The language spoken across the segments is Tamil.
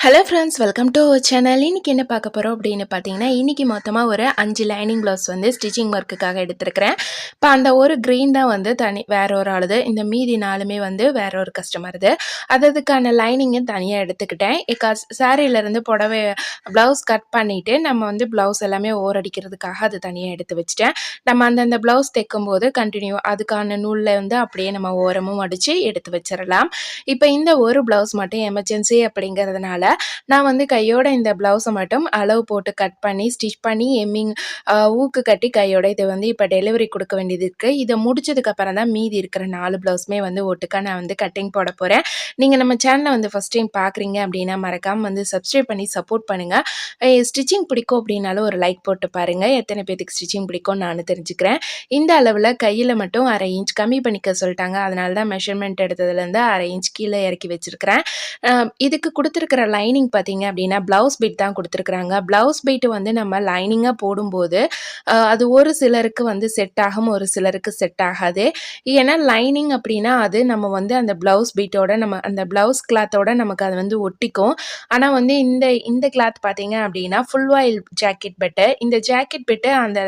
Hello friends welcome to our channel இன்றைக்கி என்ன பார்க்க போகிறோம் அப்படின்னு பார்த்தீங்கன்னா இன்றைக்கி மொத்தமாக ஒரு அஞ்சு லைனிங் ப்ளவுஸ் வந்து ஸ்டிச்சிங் ஒர்க்குக்காக எடுத்திருக்கிறேன். இப்போ அந்த ஒரு க்ரீன் தான் வந்து தனி வேற ஒரு ஆளுது. இந்த மீதி நாளுமே வந்து வேற ஒரு கஸ்டமருது அது அதுக்கான லைனிங்கும் தனியாக எடுத்துக்கிட்டேன். இக்கா சாரியிலேருந்து புடவை ப்ளவுஸ் கட் பண்ணிவிட்டு நம்ம வந்து ப்ளவுஸ் எல்லாமே ஓரடிக்கிறதுக்காக அது தனியாக எடுத்து வச்சுட்டேன். நம்ம அந்தந்த ப்ளவுஸ் தைக்கும்போது கண்டினியூ அதுக்கான நூலில் வந்து அப்படியே நம்ம ஓரமும் அடித்து எடுத்து வச்சிடலாம் இப்போ இந்த ஒரு ப்ளவுஸ் மட்டும் எமர்ஜென்சி அப்படிங்கிறதுனால நான் வந்து கையோட இந்த ப்ளவுஸை மட்டும் அளவு போட்டு கட் பண்ணி ஸ்டிச் பண்ணி எம்மிங் ஊக்கு கட்டி கையோட இதை வந்து இப்போ டெலிவரி கொடுக்க வேண்டியது இருக்குது இதை முடிச்சதுக்கப்புறம் தான் மீதி இருக்கிற நாலு ப்ளவுஸுமே வந்து ஒட்டுக்காக நான் வந்து கட்டிங் போட போகிறேன் நீங்கள் நம்ம சேனலை வந்து ஃபஸ்ட் டைம் பார்க்குறீங்க அப்படின்னா மறக்காமல் வந்து சப்ஸ்கிரைப் பண்ணி சப்போர்ட் பண்ணுங்கள் ஸ்டிச்சிங் பிடிக்கும் அப்படின்னாலும் ஒரு லைக் போட்டு பாருங்கள் எத்தனை பேத்துக்கு ஸ்டிச்சிங் பிடிக்கும் நான் தெரிஞ்சுக்கிறேன். இந்த அளவில் கையில் மட்டும் அரை இன்ச் கம்மி பண்ணிக்க சொல்லிட்டாங்க. அதனால தான் மெஷர்மெண்ட் எடுத்ததுலேருந்து அரை இன்ச் கீழே இறக்கி வச்சுருக்கிறேன். இதுக்கு கொடுத்துருக்கிற லைனிங் பார்த்தீங்க அப்படின்னா ப்ளவுஸ் பீட் தான் கொடுத்துருக்குறாங்க. ப்ளவுஸ் பீட்டு வந்து நம்ம லைனிங்காக போடும்போது அது ஒரு சிலருக்கு வந்து செட் ஆகும் ஒரு சிலருக்கு செட் ஆகாது. ஏன்னா லைனிங் அப்படின்னா அது நம்ம வந்து அந்த ப்ளவுஸ் பீட்டோட நம்ம அந்த ப்ளவுஸ் கிளாத்தோட நமக்கு அது வந்து ஒட்டிக்கும். ஆனால் வந்து இந்த இந்த கிளாத் பார்த்தீங்க அப்படின்னா ஃபுல் ஆயில் ஜாக்கெட் பெட்டு இந்த ஜாக்கெட் பெட்டு அந்த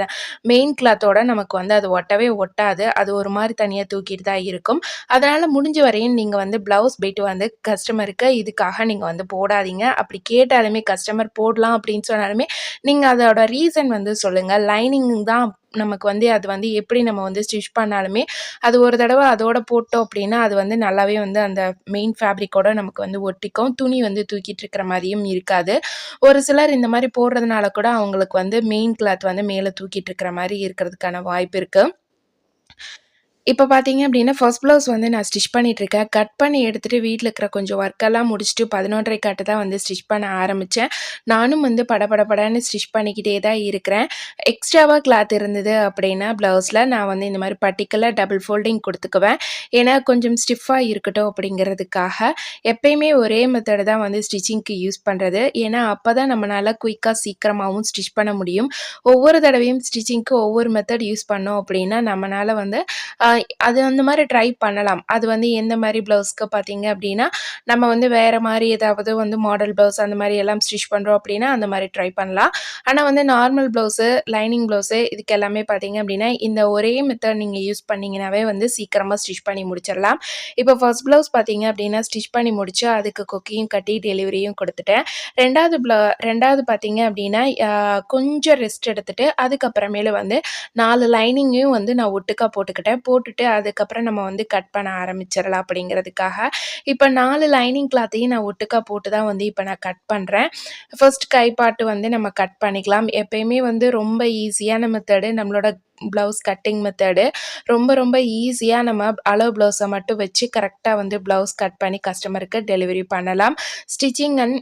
மெயின் கிளாத்தோட நமக்கு வந்து அது ஒட்டவே ஒட்டாது. அது ஒரு மாதிரி தனியாக தூக்கிட்டு தான் இருக்கும். அதனால் முடிஞ்ச வரையும் நீங்கள் வந்து ப்ளவுஸ் பீட்டு வந்து கஸ்டமருக்கு இதுக்காக நீங்கள் வந்து போடாது போடாதீங்க அப்படி கேட்டாலுமே கஸ்டமர் போடலாம் அப்படின்னு சொன்னாலுமே நீங்கள் அதோட ரீசன் வந்து சொல்லுங்கள் லைனிங் தான் நமக்கு வந்து அது வந்து எப்படி நம்ம வந்து ஸ்டிச் பண்ணாலுமே அது ஒரு தடவை அதோட போட்டோம் அப்படின்னா அது வந்து நல்லாவே வந்து அந்த மெயின் ஃபேப்ரிக்கோட நமக்கு வந்து ஒட்டிக்கும். துணி வந்து தூக்கிட்டு இருக்கிற மாதிரியும் இருக்காது. ஒரு சிலர் இந்த மாதிரி போடுறதுனால கூட அவங்களுக்கு வந்து மெயின் கிளாத் வந்து மேலே தூக்கிட்டு இருக்கிற மாதிரி இருக்கிறதுக்கான வாய்ப்பு இருக்குது இப்போ பார்த்தீங்க அப்படின்னா ஃபர்ஸ்ட் ப்ளவுஸ் வந்து நான் ஸ்டிச் பண்ணிகிட்ருக்கேன் கட் பண்ணி எடுத்துகிட்டு வீட்டில் இருக்கிற கொஞ்சம் ஒர்க்கெல்லாம் முடிச்சுட்டு பதினொன்றரை காட்டு தான் வந்து ஸ்டிச் பண்ண ஆரம்பித்தேன் நானும் வந்து படபடப்படன்னு ஸ்டிச் பண்ணிக்கிட்டே தான் இருக்கிறேன். எக்ஸ்ட்ராவாக கிளாத் இருந்தது அப்படின்னா ப்ளவுஸில் நான் வந்து இந்த மாதிரி பர்டிகுலர் டபுள் ஃபோல்டிங் கொடுத்துக்குவேன். ஏன்னா கொஞ்சம் ஸ்டிஃபாக இருக்கட்டும் அப்படிங்கிறதுக்காக. எப்பயுமே ஒரே மெத்தடு தான் வந்து ஸ்டிச்சிங்க்கு யூஸ் பண்ணுறது ஏன்னா அப்போ தான் நம்மளால் குயிக்காக சீக்கிரமாகவும் ஸ்டிச் பண்ண முடியும். ஒவ்வொரு தடவையும் ஸ்டிச்சிங்க்கு ஒவ்வொரு மெத்தட் யூஸ் பண்ணோம் அப்படின்னா நம்மளால் வந்து அது அந்த மாதிரி ட்ரை பண்ணலாம். அது வந்து எந்த மாதிரி ப்ளவுஸ்க்கு பார்த்தீங்க அப்படின்னா நம்ம வந்து வேறு மாதிரி ஏதாவது வந்து மாடல் ப்ளவுஸ் அந்த மாதிரி எல்லாம் ஸ்டிச் பண்ணுறோம் அப்படின்னா அந்த மாதிரி ட்ரை பண்ணலாம். ஆனால் வந்து நார்மல் ப்ளவுஸு லைனிங் ப்ளவுஸு இதுக்கு எல்லாமே பார்த்தீங்க அப்படின்னா இந்த ஒரே மெத்தட் நீங்கள் யூஸ் பண்ணிங்கனாவே வந்து சீக்கிரமாக ஸ்டிச் பண்ணி முடிச்சிடலாம். இப்போ ஃபர்ஸ்ட் ப்ளவுஸ் பார்த்தீங்க அப்படின்னா ஸ்டிச் பண்ணி முடிச்சு அதுக்கு கொக்கியும் கட்டி டெலிவரியும் கொடுத்துட்டேன். ரெண்டாவது ப்ள ரெண்டாவது பார்த்தீங்க அப்படின்னா கொஞ்சம் ரெஸ்ட் எடுத்துகிட்டு அதுக்கப்புறமேலு வந்து நாலு லைனிங்கையும் வந்து நான் ஒட்டுக்கா போட்டுக்கிட்டேன். போட்டு போட்டுட்டு அதுக்கப்புறம் நம்ம வந்து கட் பண்ண ஆரம்பிச்சிடலாம் அப்படிங்கிறதுக்காக. இப்போ நாலு லைனிங் கிளாத்தையும் நான் ஒட்டுக்கா போட்டு தான் வந்து இப்போ நான் கட் பண்ணுறேன் ஃபர்ஸ்ட் கைப்பாட்டு வந்து நம்ம கட் பண்ணிக்கலாம். எப்பயுமே வந்து ரொம்ப ஈஸியான மெத்தடு நம்மளோட ப்ளவுஸ் கட்டிங் மெத்தடு ரொம்ப ரொம்ப ஈஸியாக நம்ம அளவு ப்ளவுஸை மட்டும் வச்சு கரெக்டாக வந்து ப்ளவுஸ் கட் பண்ணி கஸ்டமருக்கு டெலிவரி பண்ணலாம். Stitching and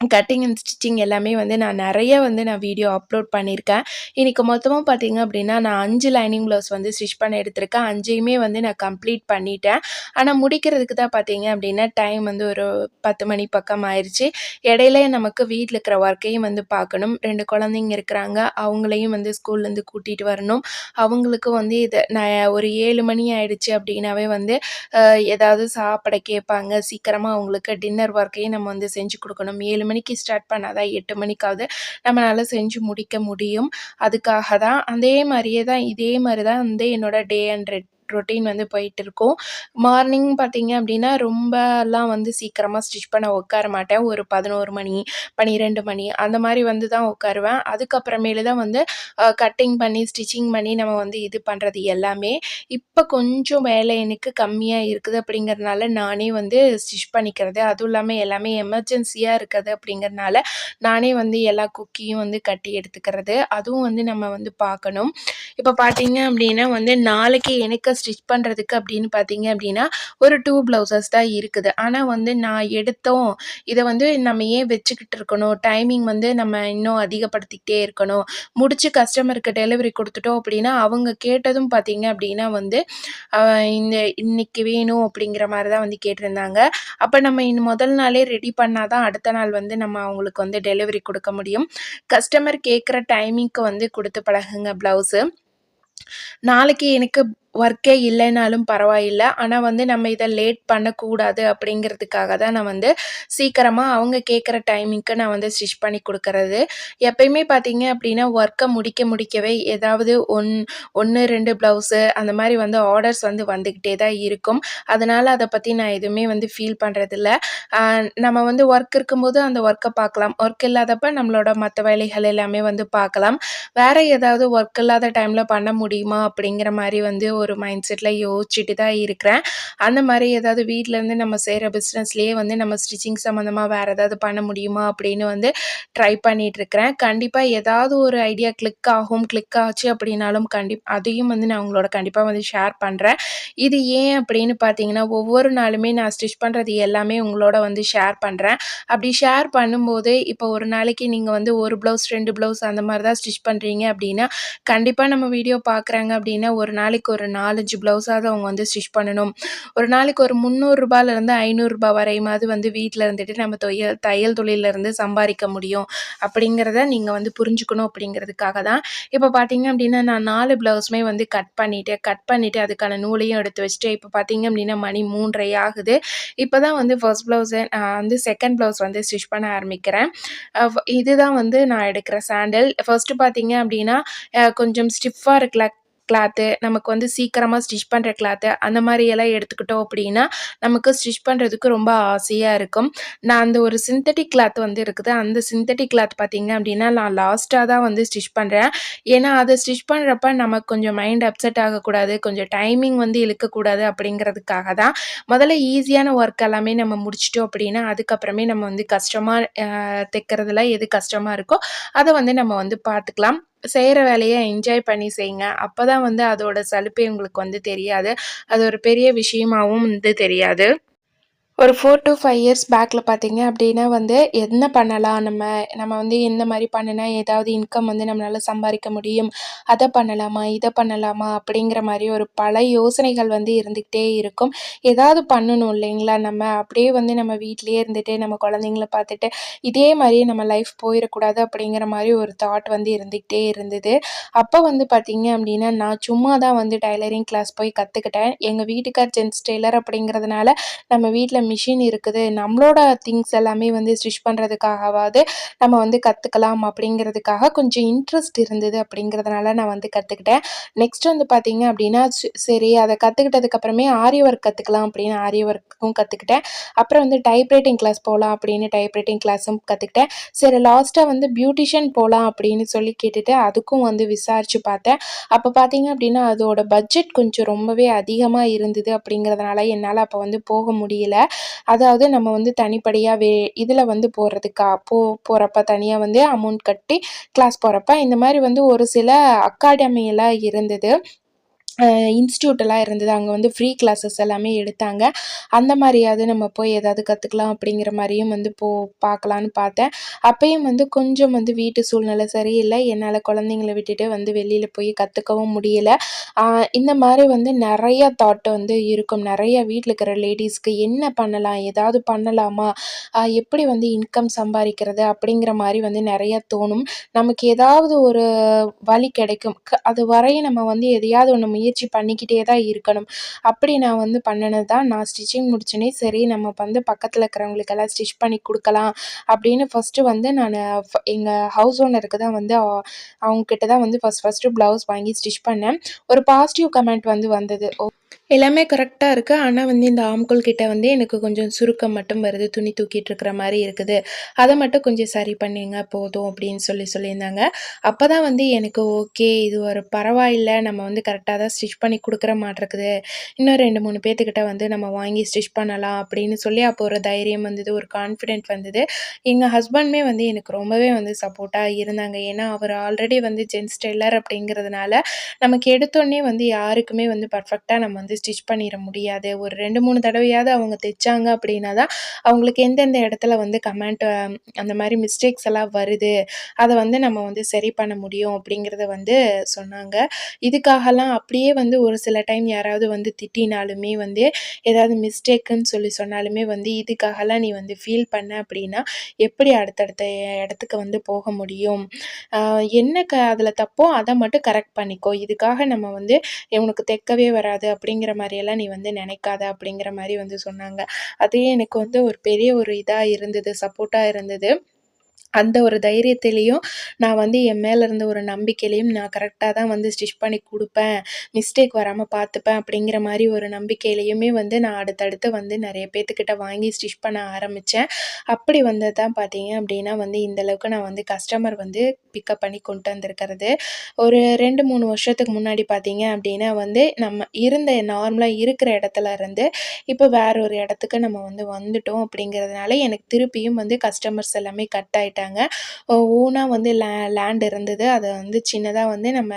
cutting and stitching எல்லாமே வந்து நான் நிறைய வந்து நான் வீடியோ அப்லோட் பண்ணியிருக்கேன். இன்றைக்கி மொத்தமாக பார்த்தீங்க அப்படின்னா நான் அஞ்சு லைனிங் ப்ளவுஸ் வந்து ஸ்டிச் பண்ண எடுத்திருக்கேன். அஞ்சையுமே வந்து நான் கம்ப்ளீட் பண்ணிட்டேன். ஆனால் முடிக்கிறதுக்கு தான் பார்த்தீங்க அப்படின்னா டைம் வந்து ஒரு பத்து மணி பக்கம் ஆயிடுச்சு இடையில நமக்கு வீட்டில் இருக்கிற ஒர்க்கையும் வந்து பார்க்கணும். ரெண்டு குழந்தைங்க இருக்கிறாங்க. அவங்களையும் வந்து ஸ்கூல்லேருந்து கூட்டிகிட்டு வரணும். அவங்களுக்கு வந்து இதை நான் ஒரு ஏழு மணி ஆயிடுச்சு அப்படின்னாவே வந்து ஏதாவது சாப்பிட கேட்பாங்க. சீக்கிரமாக அவங்களுக்கு டின்னர் ஒர்க்கையும் நம்ம வந்து செஞ்சு கொடுக்கணும். ஏழு ஏழு மணிக்கு ஸ்டார்ட் பண்ணால் தான் எட்டு மணிக்காவது நம்மளால் செஞ்சு முடிக்க முடியும். அதுக்காக தான் அதே மாதிரியே தான் இதே மாதிரி தான் வந்து என்னோடய டே அண்ட் ரெட் ரொட்டீன் வந்து போயிட்டு இருக்கும் மார்னிங் பார்த்தீங்க அப்படின்னா ரொம்பலாம் வந்து சீக்கிரமாக ஸ்டிச் பண்ண உட்கார மாட்டேன். ஒரு பதினோரு மணி பன்னிரெண்டு மணி அந்த மாதிரி வந்து தான் உட்காருவேன். அதுக்கப்புறமேலு தான் வந்து கட்டிங் பண்ணி ஸ்டிச்சிங் பண்ணி நம்ம வந்து இது பண்ணுறது எல்லாமே. இப்போ கொஞ்சம் வேலை எனக்கு கம்மியாக இருக்குது அப்படிங்கிறதுனால நானே வந்து ஸ்டிச் பண்ணிக்கிறது. அதுவும் இல்லாமல் எல்லாமே எமர்ஜென்சியாக இருக்குது அப்படிங்கிறதுனால நானே வந்து எல்லா குக்கியும் வந்து கட்டி எடுத்துக்கிறது. அதுவும் வந்து நம்ம வந்து பார்க்கணும். இப்போ பார்த்தீங்க அப்படின்னா வந்து நாளைக்கு எனக்கு ஸ்டிச் பண்ணுறதுக்கு அப்படின்னு பார்த்தீங்க அப்படின்னா ஒரு டூ ப்ளவுசஸ் தான் இருக்குது. ஆனால் வந்து நான் எடுத்தோம். இதை வந்து நம்ம ஏன் வச்சுக்கிட்டு இருக்கணும்? டைமிங் வந்து நம்ம இன்னும் அதிகப்படுத்திக்கிட்டே இருக்கணும். முடித்து கஸ்டமருக்கு டெலிவரி கொடுத்துட்டோம் அப்படின்னா அவங்க கேட்டதும் பார்த்தீங்க அப்படின்னா வந்து இந்த இன்னைக்கு வேணும் அப்படிங்கிற மாதிரி தான் வந்து கேட்டிருந்தாங்க. அப்போ நம்ம இன்னும் முதல் நாளே ரெடி பண்ணால் தான் அடுத்த நாள் வந்து நம்ம அவங்களுக்கு வந்து டெலிவரி கொடுக்க முடியும். கஸ்டமர் கேட்குற டைமிங்க்கு வந்து கொடுத்து பழகுங்க ப்ளவுஸு நாளைக்கு எனக்கு ஒர்க்கே இல்லைனாலும் பரவாயில்ல. ஆனால் வந்து நம்ம இதை லேட் பண்ணக்கூடாது அப்படிங்கிறதுக்காக தான் நான் வந்து சீக்கிரமாக அவங்க கேட்குற டைமிங்க்கு நான் வந்து ஸ்டிச் பண்ணி கொடுக்கறது எப்பயுமே பார்த்தீங்க அப்படின்னா, ஒர்க்கை முடிக்க முடிக்கவே ஏதாவது ஒன் 1, 2 ப்ளவுஸு அந்த மாதிரி வந்து ஆர்டர்ஸ் வந்து வந்துக்கிட்டே தான் இருக்கும். அதனால் அதை பற்றி நான் எதுவுமே வந்து ஃபீல் பண்ணுறதில்ல நம்ம வந்து ஒர்க் இருக்கும்போது அந்த ஒர்க்கை பார்க்கலாம். ஒர்க் இல்லாதப்ப நம்மளோட மற்ற வேலைகள் எல்லாமே வந்து பார்க்கலாம். வேறு ஏதாவது ஒர்க் இல்லாத டைமில் பண்ண முடியுமா? அப்படிங்கிற மாதிரி வந்து ஒரு மைண்ட் செட்டில் யோசிச்சுட்டு தான் இருக்கிறேன். அந்த மாதிரி ஏதாவது வீட்டிலேருந்து நம்ம செய்கிற பிஸ்னஸ்லேயே வந்து நம்ம ஸ்டிச்சிங் சம்மந்தமாக வேறு ஏதாவது பண்ண முடியுமா? அப்படின்னு வந்து ட்ரை பண்ணிகிட்ருக்கிறேன் கண்டிப்பாக ஏதாவது ஒரு ஐடியா கிளிக் ஆகும். கிளிக் ஆச்சு அப்படின்னாலும் கண்டிப் அதையும் வந்து நான் உங்களோட கண்டிப்பாக வந்து ஷேர் பண்ணுறேன் இது ஏன் அப்படின்னு பார்த்தீங்கன்னா, ஒவ்வொரு நாளுமே நான் ஸ்டிச் பண்ணுறது எல்லாமே உங்களோட வந்து ஷேர் பண்ணுறேன் அப்படி ஷேர் பண்ணும்போது, இப்போ ஒரு நாளைக்கு நீங்கள் வந்து ஒரு ப்ளவுஸ், ரெண்டு ப்ளவுஸ் அந்த மாதிரி தான் ஸ்டிச் பண்ணுறீங்க அப்படின்னா, கண்டிப்பாக நம்ம வீடியோ பார்க்குறாங்க அப்படின்னா, ஒரு நாளைக்கு ஒரு 4, 5 ப்ளவுஸாவது அவங்க வந்து ஸ்டிச் பண்ணணும். ஒரு நாளைக்கு ஒரு முந்நூறுரூபாலேருந்து ஐநூறுரூபா வரையுமாவது வந்து வீட்டில் இருந்துட்டு நம்ம தொயல் தையல் தொழிலேருந்து சம்பாதிக்க முடியும். அப்படிங்கிறத நீங்கள் வந்து புரிஞ்சுக்கணும் அப்படிங்கிறதுக்காக தான். இப்போ பார்த்தீங்க அப்படின்னா, நான் நாலு ப்ளவுஸுமே வந்து கட் பண்ணிவிட்டு கட் பண்ணிவிட்டு அதுக்கான நூலையும் எடுத்து வச்சுட்டு இப்போ பார்த்தீங்க அப்படின்னா, மணி 3:30 ஆகுது. இப்போ தான் வந்து ஃபர்ஸ்ட் ப்ளவுஸை நான் வந்து செகண்ட் ப்ளவுஸ் வந்து ஸ்டிச் பண்ண ஆரம்பிக்கிறேன். இதுதான் வந்து நான் எடுக்கிற சாண்டல். ஃபர்ஸ்ட்டு பார்த்தீங்க அப்படின்னா, கொஞ்சம் ஸ்டிஃபாக இருக்கல கிளாத்து, நமக்கு வந்து சீக்கிரமாக ஸ்டிச் பண்ணுற கிளாத்து, அந்த மாதிரியெல்லாம் எடுத்துக்கிட்டோம் அப்படின்னா, நமக்கு ஸ்டிச் பண்ணுறதுக்கு ரொம்ப ஆசையாக இருக்கும். நான் அந்த ஒரு சிந்தட்டிக் கிளாத் வந்து இருக்குது. அந்த சிந்தட்டிக் கிளாத் பார்த்தீங்க அப்படின்னா, நான் லாஸ்ட்டாக தான் வந்து ஸ்டிச் பண்ணுறேன் ஏன்னா, அதை ஸ்டிச் பண்ணுறப்ப நமக்கு கொஞ்சம் மைண்ட் அப்செட் ஆகக்கூடாது. கொஞ்சம் டைமிங் வந்து இழுக்கக்கூடாது அப்படிங்கிறதுக்காக தான். முதல்ல ஈஸியான ஒர்க் எல்லாமே நம்ம முடிச்சிட்டோம் அப்படின்னா, அதுக்கப்புறமே நம்ம வந்து கஷ்டமாக தைக்கிறதுல எது கஷ்டமாக இருக்கோ, அதை வந்து நம்ம வந்து பார்த்துக்கலாம். செய்கிற வேலையை என்ஜாய் பண்ணி செய்யுங்க. அப்போ தான் வந்து அதோட சலுப்பே உங்களுக்கு வந்து தெரியாது. அது ஒரு பெரிய விஷயமாகவும் வந்து தெரியாது. ஒரு ஃபோர் டூ ஃபைவ் இயர்ஸ் பேக்கில் பார்த்தீங்க அப்படின்னா வந்து, என்ன பண்ணலாம் நம்ம? நம்ம வந்து எந்த மாதிரி பண்ணுனா ஏதாவது இன்கம் வந்து நம்மளால சம்பாதிக்க முடியும். அதை பண்ணலாமா? இதை பண்ணலாமா? அப்படிங்கிற மாதிரி ஒரு பல யோசனைகள் வந்து இருந்துக்கிட்டே இருக்கும். ஏதாவது பண்ணணும் இல்லைங்களா? நம்ம அப்படியே வந்து நம்ம வீட்லேயே இருந்துட்டு, நம்ம குழந்தைங்கள பார்த்துட்டு, இதே மாரியே நம்ம லைஃப் போயிடக்கூடாது அப்படிங்கிற மாதிரி ஒரு தாட் வந்து இருந்துக்கிட்டே இருந்தது. அப்போ வந்து பார்த்தீங்க அப்படின்னா, நான் சும்மா தான் வந்து டைலரிங் கிளாஸ் போய் கற்றுக்கிட்டேன் எங்கள் வீட்டுக்கார் ஜென்ஸ் டெய்லர் அப்படிங்கிறதுனால, நம்ம வீட்டில் மிஷின் இருக்குது. நம்மளோட திங்ஸ் எல்லாமே வந்து ஸ்டிச் பண்ணுறதுக்காகவாவது நம்ம வந்து கற்றுக்கலாம் அப்படிங்கிறதுக்காக கொஞ்சம் இன்ட்ரெஸ்ட் இருந்தது அப்படிங்கிறதுனால நான் வந்து கற்றுக்கிட்டேன் நெக்ஸ்ட் வந்து பார்த்தீங்க அப்படின்னா, சரி அதை கற்றுக்கிட்டதுக்கப்புறமே ஆரி ஒர்க் கற்றுக்கலாம் அப்படின்னு ஆரி ஒர்க்கும் கற்றுக்கிட்டேன் அப்புறம் வந்து டைப் ரைட்டிங் கிளாஸ் போகலாம் அப்படின்னு டைப் ரைட்டிங் கிளாஸும் கற்றுக்கிட்டேன் சரி லாஸ்ட்டாக வந்து பியூட்டிஷியன் போகலாம் அப்படின்னு சொல்லி கேட்டுட்டு, அதுக்கும் வந்து விசாரித்து பார்த்தேன். அப்போ பார்த்தீங்க அப்படின்னா, அதோட பட்ஜெட் கொஞ்சம் ரொம்பவே அதிகமாக இருந்தது அப்படிங்கிறதுனால, என்னால் அப்போ வந்து போக முடியல. அதாவது நம்ம வந்து தனிப்படியாக வே இதுல வந்து போறதுக்கா போ போறப்ப தனியா வந்து அமௌண்ட் கட்டி கிளாஸ் போறப்ப, இந்த மாதிரி வந்து ஒரு சில அகாடமிலாம் இருந்தது. இன்ஸ்டியூட்டெல்லாம் இருந்தது. அங்கே வந்து ஃப்ரீ கிளாஸஸ் எல்லாமே எடுத்தாங்க. அந்த மாதிரியாவது நம்ம போய் ஏதாவது கற்றுக்கலாம் அப்படிங்கிற மாதிரியும் வந்து போ பார்க்கலான்னு பார்த்தேன். அப்பயும் வந்து கொஞ்சம் வந்து வீட்டு சூழ்நிலை சரியில்லை என்னால் குழந்தைங்கள விட்டுட்டு வந்து வெளியில் போய் கற்றுக்கவும் முடியல. இந்த மாதிரி வந்து நிறையா தாட் வந்து இருக்கும். நிறைய வீட்டில் இருக்கிற லேடிஸ்க்கு என்ன பண்ணலாம்? ஏதாவது பண்ணலாமா? எப்படி வந்து இன்கம் சம்பாதிக்கிறது அப்படிங்கிற மாதிரி வந்து நிறையா தோணும். நமக்கு ஏதாவது ஒரு வழி கிடைக்கும். க அதுவரையும் நம்ம வந்து எதையாவது ஒன்று முயற்சி பண்ணிக்கிட்டே தான் இருக்கணும். அப்படி நான் வந்து பண்ணினது தான். நான் ஸ்டிச்சிங் முடிச்சோன்னே சரி நம்ம வந்து பக்கத்தில் இருக்கிறவங்களுக்கெல்லாம் ஸ்டிச் பண்ணி கொடுக்கலாம் அப்படின்னு ஃபர்ஸ்ட்டு வந்து நான் எங்கள் ஹவுஸ் ஓனருக்கு தான் வந்து அவங்க கிட்ட தான் வந்து ஃபர்ஸ்ட் ஃபர்ஸ்ட்டு ப்ளவுஸ் வாங்கி ஸ்டிச் பண்ணேன். ஒரு பாசிட்டிவ் கமெண்ட் வந்து வந்தது. எல்லாமே கரெக்டாக இருக்குது ஆனால் வந்து இந்த ஆம்கோல் கிட்டே வந்து எனக்கு கொஞ்சம் சுருக்கம் மட்டும் வருது. துணி தூக்கிட்டு இருக்கிற மாதிரி இருக்குது. அதை மட்டும் கொஞ்சம் சரி பண்ணிங்க போதும் அப்படின்னு சொல்லி சொல்லியிருந்தாங்க. அப்போ தான் வந்து எனக்கு ஓகே இது ஒரு பரவாயில்ல. நம்ம வந்து கரெக்டாக தான் ஸ்டிச் பண்ணி கொடுக்குற மாட்டிருக்குது இன்னும் ரெண்டு மூணு பேர்த்துக்கிட்ட வந்து நம்ம வாங்கி ஸ்டிச் பண்ணலாம் அப்படின்னு சொல்லி அப்போ ஒரு தைரியம் வந்தது. ஒரு கான்ஃபிடென்ட் வந்தது. எங்கள் ஹஸ்பண்டுமே வந்து எனக்கு ரொம்பவே வந்து சப்போர்ட்டாக இருந்தாங்க. ஏன்னா, அவர் ஆல்ரெடி வந்து ஜென்ஸ் டெய்லர் அப்படிங்கிறதுனால, நமக்கு எடுத்தோடனே வந்து யாருக்குமே வந்து பர்ஃபெக்டாக நம்ம வந்து வந்து ஸ்டிச் பண்ணிட முடியாது. ஒரு ரெண்டு மூணு தடவையாவது அவங்க தைச்சாங்க அப்படின்னா தான் அவங்களுக்கு எந்தெந்த இடத்துல வந்து கமெண்ட் அந்த மாதிரி மிஸ்டேக்ஸ் எல்லாம் வருது அதை வந்து நம்ம வந்து சரி பண்ண முடியும் அப்படிங்கிறத வந்து சொன்னாங்க. இதுக்காகலாம் அப்படியே வந்து ஒரு சில டைம் யாராவது வந்து திட்டினாலுமே வந்து ஏதாவது மிஸ்டேக்குன்னு சொல்லி சொன்னாலுமே வந்து இதுக்காகலாம் நீ வந்து ஃபீல் பண்ண அப்படின்னா எப்படி அடுத்தடுத்த இடத்துக்கு வந்து போக முடியும்? என்ன க அதில் தப்போ அதை மட்டும் கரெக்ட் பண்ணிக்கோ. இதுக்காக நம்ம வந்து இவனுக்கு தைக்கவே வராது அப்படிங்கிற மாதிரியெல்லாம் நீ வந்து நினைக்காத அப்படிங்கிற மாதிரி வந்து சொன்னாங்க. அதே எனக்கு வந்து ஒரு பெரிய ஒரு இதாக இருந்தது சப்போர்ட்டாக இருந்தது. அந்த ஒரு தைரியத்திலையும் நான் வந்து என் மேலே இருந்த ஒரு நம்பிக்கையிலையும் நான் கரெக்டாக தான் வந்து ஸ்டிச் பண்ணி கொடுப்பேன். மிஸ்டேக் வராமல் பார்த்துப்பேன் அப்படிங்கிற மாதிரி ஒரு நம்பிக்கையிலையுமே வந்து நான் அடுத்தடுத்து வந்து நிறைய பேர்த்துக்கிட்ட வாங்கி ஸ்டிச் பண்ண ஆரம்பித்தேன் அப்படி வந்தது தான் பார்த்தீங்க அப்படின்னா வந்து இந்தளவுக்கு நான் வந்து கஸ்டமர் வந்து பிக்கப் பண்ணி கொண்டு வந்திருக்கிறது. ஒரு ரெண்டு மூணு வருஷத்துக்கு முன்னாடி பார்த்தீங்க அப்படின்னா வந்து நம்ம இருந்த நார்மலாக இருக்கிற இடத்துல இருந்து இப்போ வேற ஒரு இடத்துக்கு நம்ம வந்து வந்துட்டோம் அப்படிங்கிறதுனால எனக்கு திருப்பியும் வந்து கஸ்டமர்ஸ் எல்லாமே கட் ஆகிட்டாங்க பண்ணிட்டாங்க ஓனாக வந்து லே லேண்ட் இருந்தது. அதை வந்து சின்னதாக வந்து நம்ம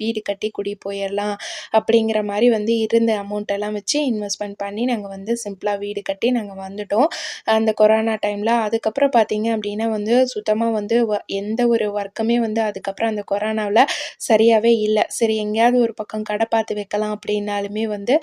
வீடு கட்டி குடி போயிடலாம் அப்படிங்கிற மாதிரி வந்து இருந்த அமௌண்ட்டெல்லாம் வச்சு இன்வெஸ்ட்மெண்ட் பண்ணி நாங்கள் வந்து சிம்பிளாக வீடு கட்டி நாங்கள் வந்துட்டோம். அந்த கொரோனா டைமில் அதுக்கப்புறம் பார்த்தீங்க அப்படின்னா வந்து சுத்தமாக வந்து எந்த ஒரு ஒர்க்குமே வந்து அதுக்கப்புறம் அந்த கொரோனாவில் சரியாகவே இல்லை. சரி எங்கேயாவது ஒரு பக்கம் கடை பார்த்து வைக்கலாம் அப்படின்னாலுமே வந்து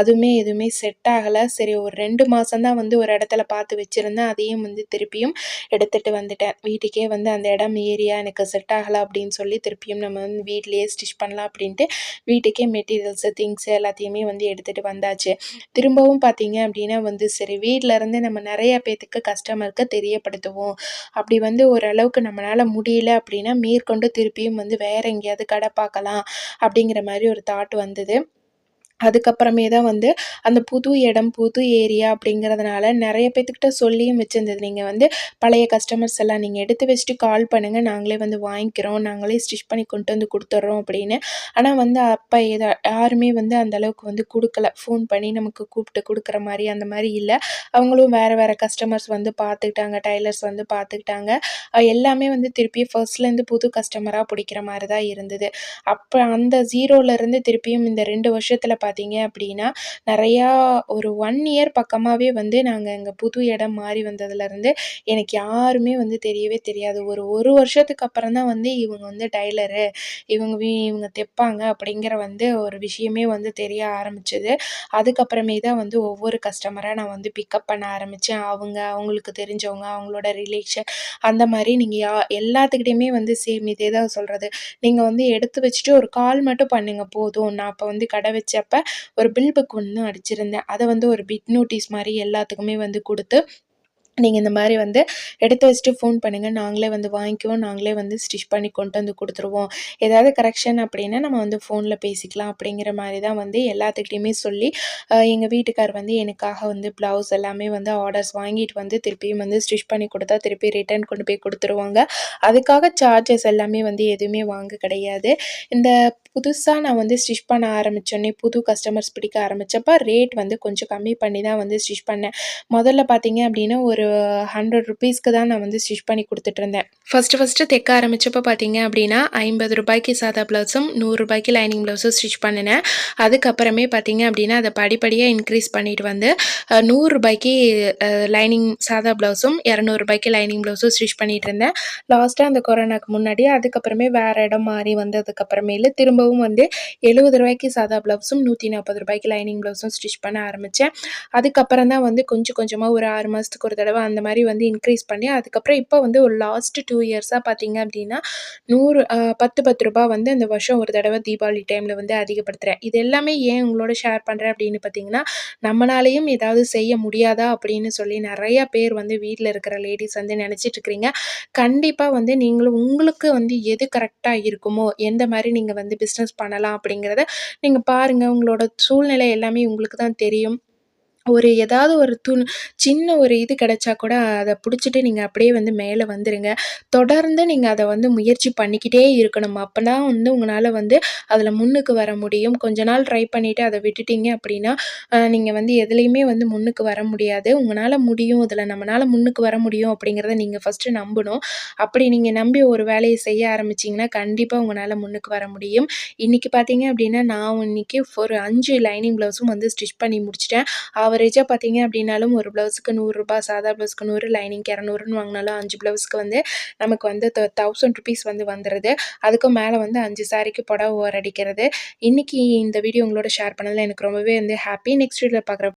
அதுவுமே எதுவுமே செட் ஆகலை. சரி ஒரு ரெண்டு மாதம் தான் வந்து ஒரு இடத்துல பார்த்து வச்சுருந்தேன். அதையும் வந்து திருப்பியும் எடுத்துகிட்டு வந்துட்டேன். வீட்டுக்கே வந்து அந்த இடம் ஏரியா எனக்கு செட் ஆகலை அப்படின்னு சொல்லி திருப்பியும் நம்ம வந்து வீட்லேயே ஸ்டிச் பண்ணலாம் அப்படின்ட்டு வீட்டுக்கே மெட்டீரியல்ஸு திங்ஸு எல்லாத்தையுமே வந்து எடுத்துகிட்டு வந்தாச்சு. திரும்பவும் பார்த்தீங்க அப்படின்னா வந்து சரி வீட்டிலருந்து நம்ம நிறைய பேர்த்துக்கு கஸ்டமருக்கு தெரியப்படுத்துவோம். அப்படி வந்து ஓரளவுக்கு நம்மளால் முடியல அப்படின்னா மேற்கொண்டு திருப்பியும் வந்து வேறு எங்கேயாவது கடை பார்க்கலாம் அப்படிங்கிற மாதிரி ஒரு தாட் வந்தது. அதுக்கப்புறமே தான் வந்து அந்த புது இடம் புது ஏரியா அப்படிங்கிறதுனால நிறைய பேர்த்துக்கிட்ட சொல்லியும் வச்சுருந்தது. நீங்கள் வந்து பழைய கஸ்டமர்ஸ் எல்லாம் நீங்கள் எடுத்து வச்சுட்டு கால் பண்ணுங்கள் நாங்களே வந்து வாங்கிக்கிறோம். நாங்களே ஸ்டிச் பண்ணி கொண்டு வந்து கொடுத்துட்றோம் அப்படின்னு. ஆனால் வந்து அப்போ எதா யாருமே வந்து அந்த அளவுக்கு வந்து கொடுக்கல. ஃபோன் பண்ணி நமக்கு கூப்பிட்டு கொடுக்குற மாதிரி அந்த மாதிரி இல்லை. அவங்களும் வேறு வேறு கஸ்டமர்ஸ் வந்து பார்த்துக்கிட்டாங்க. டைலர்ஸ் வந்து பார்த்துக்கிட்டாங்க. எல்லாமே வந்து திருப்பி ஃபர்ஸ்ட்லேருந்து புது கஸ்டமராக பிடிக்கிற மாதிரி தான் இருந்தது. அப்போ அந்த ஜீரோலேருந்து திருப்பியும் இந்த ரெண்டு வருஷத்தில் பார்த்தீங்க அப்படின்னா நிறையா ஒரு ஒன் இயர் பக்கமாகவே வந்து நாங்கள் எங்கள் புது இடம் மாறி வந்ததுலேருந்து எனக்கு யாருமே வந்து தெரியவே தெரியாது. ஒரு ஒரு வருஷத்துக்கு அப்புறம் தான் வந்து இவங்க வந்து டைலரு இவங்க இவங்க தைப்பாங்க அப்படிங்கிற வந்து ஒரு விஷயமே வந்து தெரிய ஆரம்பிச்சது. அதுக்கப்புறமே தான் வந்து ஒவ்வொரு கஸ்டமராக நான் வந்து பிக்கப் பண்ண ஆரம்பித்தேன் அவங்க அவங்களுக்கு தெரிஞ்சவங்க அவங்களோட ரிலேஷன் அந்த மாதிரி நீங்கள் யா எல்லாத்துக்கிட்டையுமே வந்து சேம் இதே தான் சொல்கிறது நீங்கள் வந்து எடுத்து வச்சுட்டு ஒரு கால் மட்டும் பண்ணுங்கள் போதும். நான் அப்போ வந்து கடை வச்ச ஒரு பில் புக் ஒன்று அடிச்சிருந்தேன். அதை வந்து ஒரு பிட் நோட்டீஸ் மாதிரி எல்லாத்துக்குமே வந்து கொடுத்து நீங்கள் இந்த மாதிரி வந்து எடுத்து வச்சுட்டு ஃபோன் பண்ணுங்கள் நாங்களே வந்து வாங்கிக்குவோம். நாங்களே வந்து ஸ்டிச் பண்ணி கொண்டு வந்து கொடுத்துருவோம். ஏதாவது கரெக்ஷன் அப்படின்னா நம்ம வந்து ஃபோனில் பேசிக்கலாம் அப்படிங்கிற மாதிரி தான் வந்து எல்லாத்துக்கிட்டையுமே சொல்லி எங்கள் வீட்டுக்கார் வந்து எனக்காக வந்து ப்ளவுஸ் எல்லாமே வந்து ஆர்டர்ஸ் வாங்கிட்டு வந்து திருப்பியும் வந்து ஸ்டிச் பண்ணி கொடுத்தா திருப்பி ரிட்டர்ன் கொண்டு போய் கொடுத்துருவாங்க. அதுக்காக சார்ஜஸ் எல்லாமே வந்து எதுவுமே வாங்க கிடையாது. இந்த புதுசாக நான் வந்து ஸ்டிச் பண்ண ஆரம்பித்தோன்னே புது கஸ்டமர்ஸ் பிடிக்க ஆரம்பித்தப்போ ரேட் வந்து கொஞ்சம் கம்மி பண்ணி தான் வந்து ஸ்டிச் பண்ணேன். முதல்ல பார்த்தீங்க அப்படின்னா ஒரு ஹண்ட்ரட் ருபீஸ்க்கு தான் நான் வந்து ஸ்டிச் பண்ணி கொடுத்துட்ருந்தேன். ஃபஸ்ட்டு ஃபஸ்ட்டு தைக்க ஆரம்பித்தப்போ பார்த்தீங்க அப்படின்னா ஐம்பது ரூபாய்க்கு சாதா ப்ளவுஸும் நூறுரூபாய்க்கு லைனிங் ப்ளவுஸும் ஸ்டிச் பண்ணினேன். அதுக்கப்புறமே பார்த்தீங்க அப்படின்னா அதை படிப்படியாக இன்க்ரீஸ் பண்ணிட்டு வந்து நூறுரூபாய்க்கு லைனிங் சாதா ப்ளவுஸும் இரநூறுபாய்க்கு லைனிங் ப்ளவுஸும் ஸ்டிச் பண்ணிகிட்டு இருந்தேன் லாஸ்ட்டாக அந்த கொரோனாக்கு முன்னாடி அதுக்கப்புறமே வேறு இடம் மாறி வந்ததுக்கப்புறமேலு திரும்பவும் வந்து எழுபது ரூபாய்க்கு சாதா ப்ளவுஸும் நூற்றி நாற்பது ரூபாய்க்கு லைனிங் ப்ளவுஸும் ஸ்டிச் பண்ண ஆரம்பித்தேன் அதுக்கப்புறம் தான் வந்து கொஞ்சம் கொஞ்சமாக ஒரு ஆறு மாதத்துக்கு ஒரு தடவை அந்த மாதிரி வந்து இன்க்ரீஸ் பண்ணி அதுக்கப்புறம் இப்போ வந்து ஒரு லாஸ்ட் டூ இயர்ஸாக பார்த்தீங்க அப்படின்னா நூறு பத்து பத்து ரூபா வந்து அந்த வருஷம் ஒரு தடவை தீபாவளி டைமில் வந்து அதிகப்படுத்துகிறேன் இது எல்லாமே ஏன் உங்களோட ஷேர் பண்ணுறேன் அப்படின்னு பார்த்தீங்கன்னா நம்மளாலேயும் ஏதாவது செய்ய முடியாதா அப்படின்னு சொல்லி நிறையா பேர் வந்து வீட்டில் இருக்கிற லேடிஸ் வந்து நினச்சிட்டு இருக்கிறீங்க. கண்டிப்பாக வந்து நீங்களும் உங்களுக்கு வந்து எது கரெக்டாக இருக்குமோ எந்த மாதிரி நீங்கள் வந்து பிஸ்னஸ் பண்ணலாம் அப்படிங்கிறத நீங்கள் பாருங்கள் உங்களோட சூழ்நிலை எல்லாமே உங்களுக்கு தான் தெரியும். ஒரு ஏதாவது ஒரு துணி சின்ன ஒரு இது கிடைச்சா கூட அதை பிடிச்சிட்டு நீங்கள் அப்படியே வந்து மேலே வந்துடுங்க தொடர்ந்து நீங்கள் அதை வந்து முயற்சி பண்ணிக்கிட்டே இருக்கணும். அப்போ தான் வந்து உங்களால் வந்து அதில் முன்னுக்கு வர முடியும். கொஞ்ச நாள் ட்ரை பண்ணிவிட்டு அதை விட்டுட்டீங்க அப்படின்னா, நீங்கள் வந்து எதுலேயுமே வந்து முன்னுக்கு வர முடியாது. உங்களால் முடியும், இதில் நம்மளால் முன்னுக்கு வர முடியும் அப்படிங்கிறத நீங்கள் ஃபஸ்ட்டு நம்பணும். அப்படி நீங்கள் நம்பி ஒரு வேலையை செய்ய ஆரம்பிச்சிங்கன்னா கண்டிப்பாக உங்களால் முன்னுக்கு வர முடியும். இன்றைக்கி பார்த்தீங்க அப்படின்னா, நான் இன்னைக்கு ஒரு அஞ்சு லைனிங் ப்ளவுஸும் வந்து ஸ்டிச் பண்ணி முடிச்சிட்டேன் ஆவரேஜா பார்த்தீங்க அப்படின்னாலும் ஒரு ப்ளவுஸுக்கு நூறுரூபா சாதா ப்ளவுஸ்க்கு நூறு லைனிங் இரநூறுன்னு வாங்கினாலும் அஞ்சு ப்ளவுஸ்க்கு வந்து நமக்கு வந்து த தௌசண்ட் ருபீஸ் வந்து வந்துடுது அதுக்கும் மேலே வந்து அஞ்சு சாரிக்கு புடவ ஓரடிக்கிறது அடிக்கிறது. இன்னைக்கு இந்த வீடியோ உங்களோட ஷேர் பண்ணதில் எனக்கு ரொம்பவே வந்து ஹாப்பி. நெக்ஸ்ட் வீடியோவில் பார்க்குற